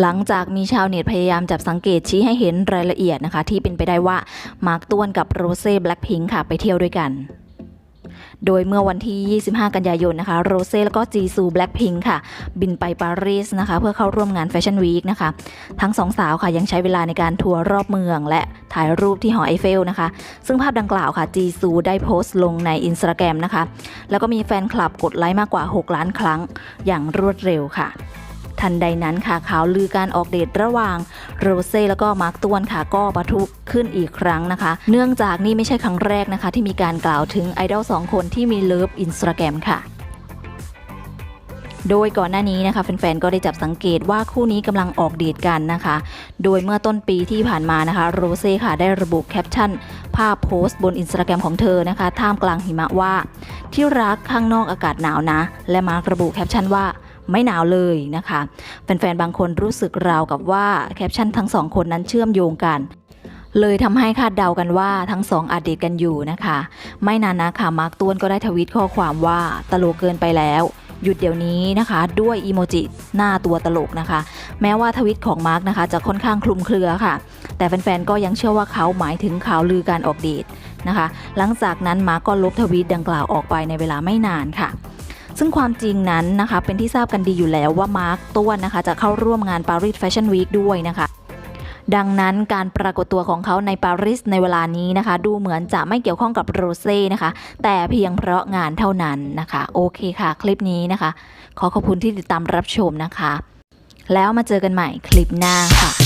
หลังจากมีชาวเน็ตพยายามจับสังเกตชี้ให้เห็นรายละเอียดนะคะ ที่เป็นไปได้ว่ามาร์คต้วนกับโรเซ่แบล็คพิงค์ค่ะไปเที่ยวด้วยกันโดยเมื่อวันที่ 25 กันยายนนะคะ โรเซ่แล้วก็จีซูแบล็คพิงค์ค่ะ บินไปปารีสนะคะ เพื่อเข้าร่วมงานแฟชั่นวีคนะคะ ทั้งสองสาวค่ะยังใช้เวลาในการทัวร์รอบเมือง และถ่ายรูปที่หอไอเฟลนะคะ ซึ่งภาพดังกล่าวค่ะจีซูได้โพสต์ลงในอินสตาแกรมนะคะ แล้วก็มีแฟนคลับกดไลค์มากกว่า 6 ล้านครั้งอย่างรวดเร็วค่ะ ทันใดนั้นค่ะข่าวลือการออกเดทระหว่างโรเซ่แล้วก็มาร์คตวนค่ะก็ปะทุขึ้นอีกครั้งนะคะ เนื่องจากนี่ไม่ใช่ครั้งแรกนะคะ ที่มีการกล่าวถึงไอดอลสองคนที่มีเลิฟอินสตาแกรมค่ะโดยก่อนหน้านี้นะคะแฟนๆ ก็ได้จับสังเกตว่าคู่นี้กำลังออกเดทกันนะคะ โดยเมื่อต้นปีที่ผ่านมานะคะ โรเซ่ค่ะได้ระบุแคปชั่น ภาพโพสต์บนอินสตาแกรมของเธอนะคะ ท่ามกลางหิมะว่า ที่รักข้างนอกอากาศหนาวนะ และมาร์กระบุแคปชั่นว่า ไม่หนาวเลยนะคะแฟนๆบางคนรู้สึกราวกับว่าแคปชั่นทั้งสองคนนั้นเชื่อมโยงกันเลยทำให้คาดเดากันว่าทั้งสองอาจเดทกันอยู่นะคะ ไม่นานนะค่ะมาร์กต้วนก็ได้ทวิตข้อความว่าตลกเกินไปแล้ว หยุดเดี๋ยวนี้นะคะ ด้วยอีโมจิหน้าตัวตลกนะคะ แม้ว่าทวิตของมาร์กนะคะ จะค่อนข้างคลุมเครือค่ะ แต่แฟนๆก็ยังเชื่อว่าเขาหมายถึงข่าวลือการออกเดทนะคะ หลังจากนั้นมาร์กก็ลบทวีตดังกล่าวออกไปในเวลาไม่นานค่ะ ซึ่งความจริงนั้นนะคะเป็นที่ทราบกันดีอยู่แล้วว่ามาร์กต้วนนะคะจะเข้าร่วมงานปารีสแฟชั่นวีคด้วยนะคะดังนั้นการปรากฏตัวของเขาในปารีสในเวลานี้นะคะ ดูเหมือนจะไม่เกี่ยวข้องกับโรเซ่นะคะ แต่เพียงเพราะงานเท่านั้นนะคะ โอเคค่ะ คลิปนี้นะคะ ขอขอบคุณที่ติดตามรับชมนะคะ แล้วมาเจอกันใหม่คลิปหน้าค่ะ